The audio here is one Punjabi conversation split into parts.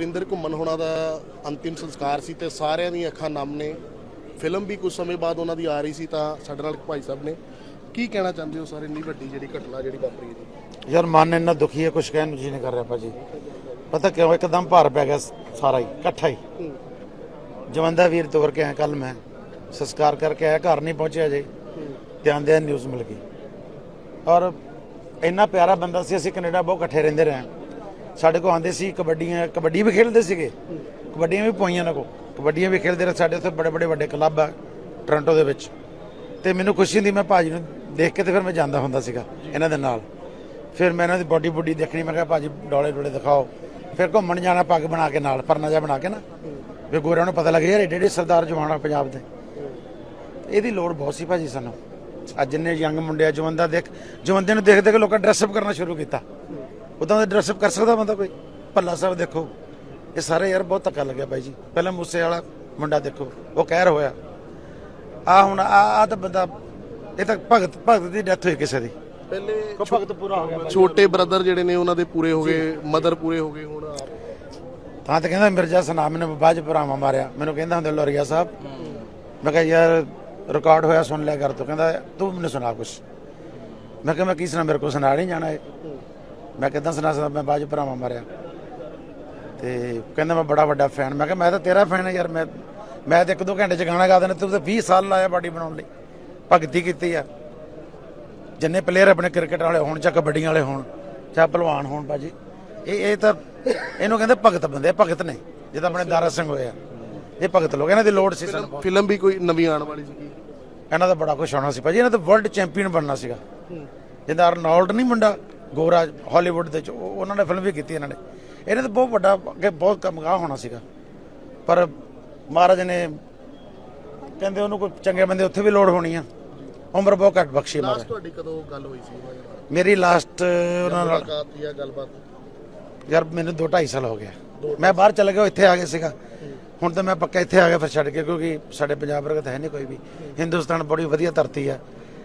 ਵਰਿੰਦਰ ਘੁੰਮਣ ਹੋਣਾ ਦਾ ਅੰਤਿਮ ਸੰਸਕਾਰ ਸੀ ਤੇ ਸਾਰਿਆਂ ਦੀਆਂ ਅੱਖਾਂ ਨਮ ਨੇ। ਫਿਲਮ ਵੀ ਕੁਝ ਸਮੇਂ ਬਾਅਦ ਉਹਨਾਂ ਦੀ ਆ ਰਹੀ ਸੀ ਤਾਂ ਸਾਡੇ ਨਾਲ ਭਾਈ ਸਾਹਿਬ ਨੇ। ਕੀ ਕਹਿਣਾ ਚਾਹੁੰਦੇ ਹੋ ਸਰ ਇੰਨੀ ਵੱਡੀ ਜਿਹੜੀ ਘਟਨਾ ਜਿਹੜੀ ਵਾਪਰੀ ਹੈ ਜੀ? ਯਾਰ ਮਨ ਇੰਨਾ ਦੁਖੀ ਹੈ ਕੁਝ ਕਹਿਣ ਨੂੰ ਜੀ ਨਹੀਂ ਕਰ ਰਿਹਾ ਭਾਜੀ। ਪਤਾ ਕਿਉਂ ਇੱਕਦਮ ਭਾਰ ਪੈ ਗਿਆ ਸਾਰਾ ਹੀ ਇਕੱਠਾ ਹੀ। ਜਵੰਦਾ ਵੀਰ ਤੋਰ ਕੇ ਆਇਆ ਕੱਲ ਮੈਂ। ਸੰਸਕਾਰ ਕਰਕੇ ਆਇਆ ਘਰ ਨਹੀਂ ਪਹੁੰਚਿਆ ਜੇ ਧਿਆਨ ਦੇ ਨਿਊਜ਼ ਮਿਲ ਗਈ। ਔਰ ਇੰਨਾ ਪਿਆਰਾ ਬੰਦਾ ਸੀ ਅਸੀਂ ਕੈਨੇਡਾ ਬਹੁਤ ਇਕੱਠੇ ਰਹਿੰਦੇ ਰਹੇ ਸਾਡੇ ਕੋਲ ਆਉਂਦੇ ਸੀ ਕਬੱਡੀਆਂ, ਕਬੱਡੀ ਵੀ ਖੇਡਦੇ ਸੀਗੇ। ਕਬੱਡੀਆਂ ਵੀ ਪੋਈਆਂ ਨਾ ਕੋ ਕਬੱਡੀਆਂ ਵੀ ਖੇਡਦੇ ਰਹੇ। ਸਾਡੇ ਉੱਥੇ ਬੜੇ ਬੜੇ ਵੱਡੇ ਕਲੱਬ ਆ ਟੋਰਾਂਟੋ ਦੇ ਵਿੱਚ। ਤੇ ਮੈਨੂੰ ਖੁਸ਼ੀ ਹੁੰਦੀ, ਮੈਂ ਭਾਜੀ ਨੂੰ ਦੇਖ ਕੇ ਤੇ ਫਿਰ ਮੈਂ ਜਾਂਦਾ ਹੁੰਦਾ ਸੀਗਾ ਇਹਨਾਂ ਦੇ ਨਾਲ। ਫਿਰ ਮੈਂ ਇਹਨਾਂ ਦੀ ਬੋਡੀ ਬੁੱਡੀ ਦੇਖਣੀ, ਮੈਂ ਕਿਹਾ, ਭਾਜੀ, ਡੋਲੇ ਡੋਲੇ ਦਿਖਾਓ। ਫਿਰ ਘੁੰਮਣ ਜਾਣਾ ਪੱਗ ਬਣਾ ਕੇ ਨਾਲ, ਪਰਨਾ ਜਿਹਾ ਬਣਾ ਕੇ ਨਾ। ਵੀ ਗੋਰਿਆਂ ਨੂੰ ਪਤਾ ਲੱਗੇ ਯਾਰ ਏਡੇ ਏਡੇ ਸਰਦਾਰ ਜਵਾਨ ਆ ਪੰਜਾਬ ਦੇ। ਇਹਦੀ ਲੋੜ ਬਹੁਤ ਸੀ ਭਾਜੀ ਸਾਨੂੰ। ਅੱਜ ਜਿੰਨੇ ਯੰਗ ਮੁੰਡੇ ਆ, ਜਵੰਦਾ ਦੇਖ, ਜਵੰਦੇ ਨੂੰ ਦੇਖ ਦੇਖ ਲੋਕਾਂ ਡਰੈਸਅਪ ਕਰਨਾ ਸ਼ੁਰੂ ਕੀਤਾ। ਉਦਾਂ ਦਾ ਡਰੈਸਅਪ ਕਰ ਸਕਦਾ ਬੰਦਾ ਕੋਈ? ਭੱਲਾ ਸਾਹਿਬ ਦੇਖੋ। ਇਹ ਸਾਰੇ ਯਾਰ ਬਹੁਤ ਧੱਕਾ ਲੱਗਿਆ ਬਾਈ ਜੀ। ਪਹਿਲਾਂ ਮੂਸੇ ਵਾਲਾ ਮੁੰਡਾ ਦੇਖੋ ਉਹ ਕਹਿਰ ਹੋਇਆ। ਆ ਹੁਣ ਆ ਆ ਤਾਂ ਬੰਦਾ ਇਹ ਤਾਂ ਭਗਤ ਭਗਤ ਦੀ ਡੈਥ ਹੋਈ ਕਿਸੇ ਦੀ। ਪਹਿਲੇ ਕੋ ਭਗਤ ਪੂਰਾ ਹੋ ਗਿਆ ਛੋਟੇ ਬ੍ਰਦਰ ਜਿਹੜੇ ਨੇ ਉਹਨਾਂ ਦੇ ਪੂਰੇ ਹੋ ਗਏ ਮਦਰ ਪੂਰੇ ਹੋ ਗਏ ਹੁਣ ਆਪ ਤਾਂ ਤਾਂ ਕਹਿੰਦਾ ਮਿਰਜ਼ਾ ਸਨਾ ਮੈਨੂੰ ਬਾਜ ਭਰਾਵਾਂ ਮਾਰਿਆ। ਮੈਨੂੰ ਕਹਿੰਦਾ ਹੁੰਦਾ ਲੋਰੀਆ ਸਾਹਿਬ ਮੈਂ ਕਿਹਾ ਯਾਰ ਰਿਕਾਰਡ ਹੋਇਆ ਸੁਣ ਲਿਆ ਕਰ ਤੂੰ। ਕਹਿੰਦਾ ਤੂੰ ਮੈਨੂੰ ਸੁਣਾ ਕੁਛ। ਮੈਂ ਕਿਹਾ ਮੈਂ ਕੀ ਸੁਣਾ ਮੇਰੇ ਕੋਲ ਸੁਣਾ ਨਹੀਂ ਜਾਣਾ ਇਹ। ਮੈਂ ਕਿਦਾਂ ਸੁਣਾ ਸਕਦਾ? ਮੈਂ ਬਾਜ ਭਰਾਵਾਂ ਮਾਰਿਆ। ਤੇ ਕਹਿੰਦਾ ਮੈਂ ਬੜਾ ਵੱਡਾ ਫੈਨ ਮੈਂ ਕਿਹਾ ਮੈਂ ਤਾਂ ਤੇਰਾ ਫੈਨ ਹਾਂ ਯਾਰ। ਮੈਂ ਮੈਂ ਤਾਂ ਇੱਕ ਦੋ ਘੰਟੇ ਚ ਗਾਣਾ ਗਾ ਦੇਣਾ। ਤੂੰ ਤਾਂ 20 ਸਾਲ ਲਾਇਆ ਬਾਡੀ ਬਣਾਉਣ ਲਈ। ਭਗਤੀ ਕੀਤੀ ਆ। ਜਿੰਨੇ ਪਲੇਅਰ ਆਪਣੇ ਕ੍ਰਿਕਟ ਵਾਲੇ ਹੋਣ ਜਾਂ ਕਬੱਡੀਆਂ ਵਾਲੇ ਹੋਣ ਜਾਂ ਪਹਿਲਵਾਨ ਹੋਣ ਬਾਜੀ ਇਹ ਇਹ ਤਾਂ ਇਹਨੂੰ ਕਹਿੰਦੇ ਭਗਤ ਬੰਦੇ ਭਗਤ ਨੇ। ਜਿੱਦਾਂ ਆਪਣੇ ਦਾਰਾ ਸਿੰਘ ਹੋਇਆ ਇਹ ਭਗਤ ਲੋਕ ਇਹਨਾਂ ਦੀ ਲੋੜ ਸੀ ਸਾਨੂੰ। ਫਿਲਮ ਵੀ ਕੋਈ ਨਵੀਂ ਆਉਣ ਵਾਲੀ ਸੀ ਇਹਨਾਂ ਦਾ ਬੜਾ ਕੁਝ ਹੋਣਾ ਸੀ ਭਾਜੀ। ਇਹਨਾਂ ਦਾ ਵਰਲਡ ਚੈਂਪੀਅਨ ਬਣਨਾ ਸੀਗਾ। ਜਿੱਦਾਂ ਅਰਨੋਲਡ ਨਹੀਂ ਮੁੰਡਾ? ਗੋਰਾ ਹਾਲੀਵੁੱਡ ਦੇ ਚ ਉਹ- ਉਹਨਾਂ ਨੇ ਫਿਲਮ ਵੀ ਕੀਤੀ ਇਹਨਾਂ ਨੇ। ਇਹਨਾਂ ਦਾ ਬਹੁਤ ਵੱਡਾ ਅੱਗੇ ਬਹੁਤ ਕਮਗਾ ਹੋਣਾ ਸੀਗਾ। ਪਰ ਮਹਾਰਾਜ ਨੇ ਕਹਿੰਦੇ ਉਹਨੂੰ ਕੋਈ ਚੰਗੇ ਬੰਦੇ ਉੱਥੇ ਵੀ ਲੋੜ ਹੋਣੀ ਆ। ਉਮਰ ਬਹੁਤ ਘੱਟ ਬਖਸ਼ੀ ਲਾਸਟ ਮਹਾਰਾਜ। ਤੁਹਾਡੀ ਕਦੋਂ ਗੱਲ ਹੋਈ ਸੀ? ਉਹਨਾਂ ਨਾਲ ਮੇਰੀ ਲਾਸਟ ਉਹਨਾਂ ਨਾਲ ਮੁਲਾਕਾਤ ਜਾਂ ਗੱਲਬਾਤ? ਯਾਰ ਮੈਨੂੰ 2 2.5 ਸਾਲ ਹੋ ਗਿਆ ਮੈਂ ਬਾਹਰ ਚਲਾ ਗਿਆ ਉਹ ਇੱਥੇ ਆ ਗਿਆ ਸੀਗਾ। ਹੁਣ ਤਾਂ ਮੈਂ ਪੱਕਾ ਇੱਥੇ ਆ ਗਿਆ ਫਿਰ ਛੱਡ ਕੇ ਕਿਉਂਕਿ ਸਾਡੇ ਪੰਜਾਬ ਵਰਗਾ ਤਾਂ ਹੈ ਨਹੀਂ ਕੋਈ ਵੀ। ਹਿੰਦੁਸਤਾਨ ਬੜੀ ਵਧੀਆ ਧਰਤੀ ਹੈ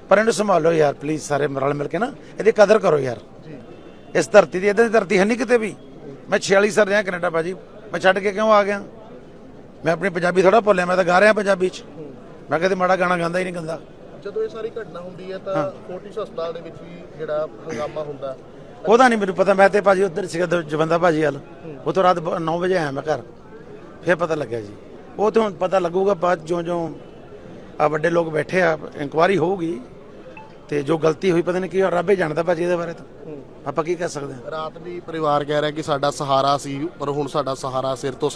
ਪਰ ਇਹਨੂੰ ਸੰਭਾਲੋ ਯਾਰ ਪਲੀਜ਼ ਸਾਰੇ ਰਲ ਮਿਲ ਕੇ ਨਾ। ਇਹਦੀ ਕਦਰ ਕਰੋ ਯਾਰ। ਇਸ ਧਰਤੀ ਦੀ ਇਦਾਂ ਦੀ ਧਰਤੀ ਹੈ ਨਹੀਂ ਕਿਤੇ ਵੀ। ਮੈਂ 46 ਸਾਲ ਰਿਹਾ ਕੈਨੇਡਾ ਬਾਜੀ ਮੈਂ ਛੱਡ ਕੇ ਕਿਉਂ ਆ ਗਿਆ? ਮੈਂ ਆਪਣੀ ਪੰਜਾਬੀ ਥੋੜਾ ਭੁੱਲਿਆ ਮੈਂ ਤਾਂ ਗਾ ਰਿਹਾ ਪੰਜਾਬੀ ਚ। ਮੈਂ ਕਦੇ ਮਾੜਾ ਗਾਣਾ ਗਾਉਂਦਾ ਹੀ ਨਹੀਂ ਗੰਦਾ। ਜਦੋਂ ਇਹ ਸਾਰੀ ਘਟਨਾ ਹੁੰਦੀ ਹੈ ਤਾਂ ਫੋਰਟਿਸ ਹਸਪਤਾਲ ਦੇ ਵਿੱਚ ਵੀ ਜਿਹੜਾ ਹੰਗਾਮਾ ਹੁੰਦਾ। ਉਹਦਾ ਨਹੀਂ ਮੈਨੂੰ ਪਤਾ ਮੈਂ ਤੇ ਭਾਜੀ ਉੱਧਰ ਸੀਗਾ ਜਵੰਦਾ ਭਾਜੀ ਹਾਲ ਉਹ ਤੋਂ ਰਾਤ 9 ਵਜੇ ਆਇਆ ਮੈਂ ਘਰ। ਫਿਰ ਪਤਾ ਲੱਗਿਆ ਜੀ। ਉਹ ਤੇ ਪਤਾ ਲੱਗੂਗਾ ਬਾਅਦ ਜਿਉਂ ਜਿਉਂ ਆ ਵੱਡੇ ਲੋਕ ਬੈਠੇ ਆ ਇਨਕੁਆਰੀ ਹੋਊਗੀ। ਤੇ ਜੋ ਗਲਤੀ ਹੋਈ ਪਤਾ ਨਹੀਂ ਕੀ ਰੱਬ ਹੀ ਜਾਣਦਾ ਭਾਜੀ ਇਹਦੇ ਬਾਰੇ ਤਾਂ। ਆਪਾਂ ਕੀ ਕਹਿ ਸਕਦੇ ਹਾਂ? ਰਾਤ ਵੀ ਪਰਿਵਾਰ ਕਹਿ ਰਿਹਾ ਕਿ ਸਾਡਾ ਸਹਾਰਾ ਸੀ ਪਰ ਹੁਣ ਸਾਡਾ ਸਹਾਰਾ ਸਿਰ ਤੋਂ